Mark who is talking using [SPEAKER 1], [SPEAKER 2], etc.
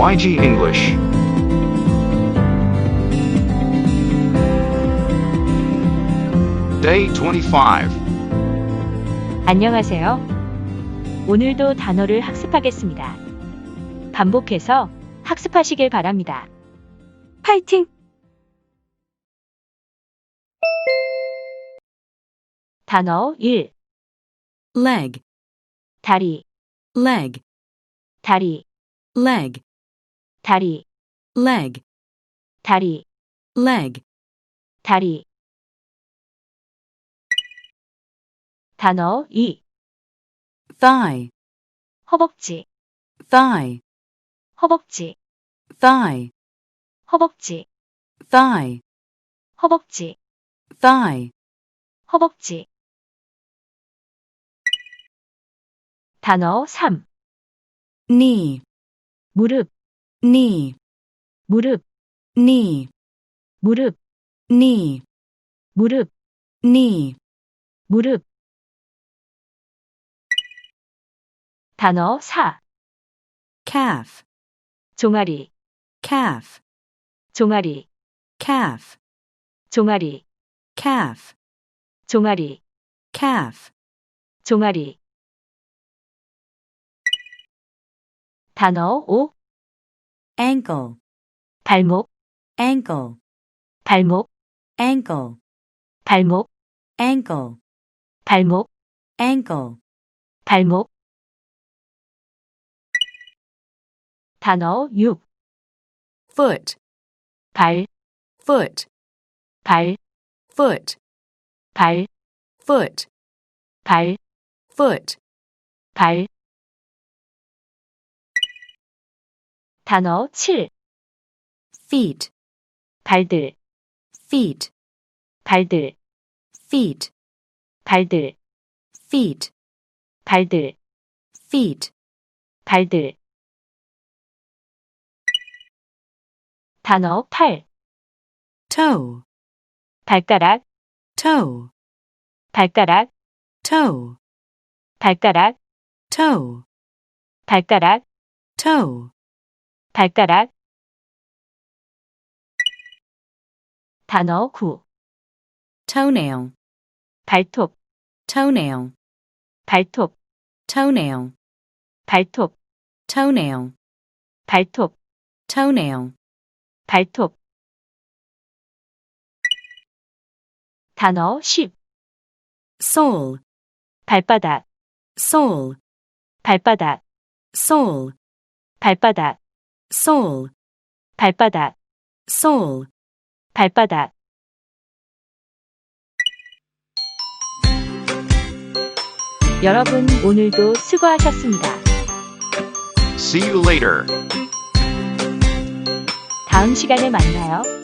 [SPEAKER 1] YG English. Day 25.
[SPEAKER 2] 안녕하세요. 오늘도 단어를 학습하겠습니다. 반복해서 학습하시길 바랍니다. 파이팅! 단어 1.
[SPEAKER 3] leg,
[SPEAKER 2] 다리,
[SPEAKER 3] leg,
[SPEAKER 2] 다리,
[SPEAKER 3] leg,
[SPEAKER 2] 다리,
[SPEAKER 3] leg,
[SPEAKER 2] 다리,
[SPEAKER 3] leg,
[SPEAKER 2] 다리. 단어 2.
[SPEAKER 3] thigh,
[SPEAKER 2] 허벅지,
[SPEAKER 3] thigh,
[SPEAKER 2] 허벅지,
[SPEAKER 3] thigh,
[SPEAKER 2] 허벅지,
[SPEAKER 3] thigh,
[SPEAKER 2] 허벅지,
[SPEAKER 3] thigh,
[SPEAKER 2] 허벅지. 단어 3.
[SPEAKER 3] knee,
[SPEAKER 2] 무릎,
[SPEAKER 3] knee,
[SPEAKER 2] 무릎,
[SPEAKER 3] knee,
[SPEAKER 2] 무릎,
[SPEAKER 3] knee,
[SPEAKER 2] 무릎,
[SPEAKER 3] knee,
[SPEAKER 2] 무릎. 단어 4.
[SPEAKER 3] calf,
[SPEAKER 2] 종아리,
[SPEAKER 3] calf,
[SPEAKER 2] 종아리,
[SPEAKER 3] calf,
[SPEAKER 2] 종아리,
[SPEAKER 3] calf,
[SPEAKER 2] 종아리,
[SPEAKER 3] calf,
[SPEAKER 2] 종아리. 단어 5.
[SPEAKER 3] ankle,
[SPEAKER 2] 발목,
[SPEAKER 3] ankle,
[SPEAKER 2] 발목,
[SPEAKER 3] ankle,
[SPEAKER 2] 발목,
[SPEAKER 3] ankle,
[SPEAKER 2] 발목,
[SPEAKER 3] ankle,
[SPEAKER 2] 발목. 단어 6.
[SPEAKER 3] foot,
[SPEAKER 2] 발,
[SPEAKER 3] foot,
[SPEAKER 2] 발,
[SPEAKER 3] foot,
[SPEAKER 2] 발,
[SPEAKER 3] foot,
[SPEAKER 2] 발,
[SPEAKER 3] foot,
[SPEAKER 2] 발. 단어 7.
[SPEAKER 3] feet,
[SPEAKER 2] 발들,
[SPEAKER 3] feet,
[SPEAKER 2] 발들,
[SPEAKER 3] feet,
[SPEAKER 2] 발들,
[SPEAKER 3] feet,
[SPEAKER 2] 발들,
[SPEAKER 3] feet,
[SPEAKER 2] 발들. 단어 8.
[SPEAKER 3] toe,
[SPEAKER 2] 발가락,
[SPEAKER 3] toe,
[SPEAKER 2] 발가락,
[SPEAKER 3] toe,
[SPEAKER 2] 발가락,
[SPEAKER 3] toe,
[SPEAKER 2] 발가락,
[SPEAKER 3] toe,
[SPEAKER 2] 발가락. 단어 9.
[SPEAKER 3] toenail,
[SPEAKER 2] 발톱,
[SPEAKER 3] toenail,
[SPEAKER 2] 발톱,
[SPEAKER 3] toenail,
[SPEAKER 2] 발톱,
[SPEAKER 3] toenail,
[SPEAKER 2] 발톱,
[SPEAKER 3] toenail,
[SPEAKER 2] 발톱. 단어 10.
[SPEAKER 3] sole,
[SPEAKER 2] 발바닥,
[SPEAKER 3] sole,
[SPEAKER 2] 발바닥,
[SPEAKER 3] sole,
[SPEAKER 2] 발바닥,
[SPEAKER 3] sole,
[SPEAKER 2] 발바닥,
[SPEAKER 3] sole.
[SPEAKER 2] 발바닥. 여러분, 오늘도 수고하셨습니다.
[SPEAKER 1] See you later.
[SPEAKER 2] 다음 시간에 만나요.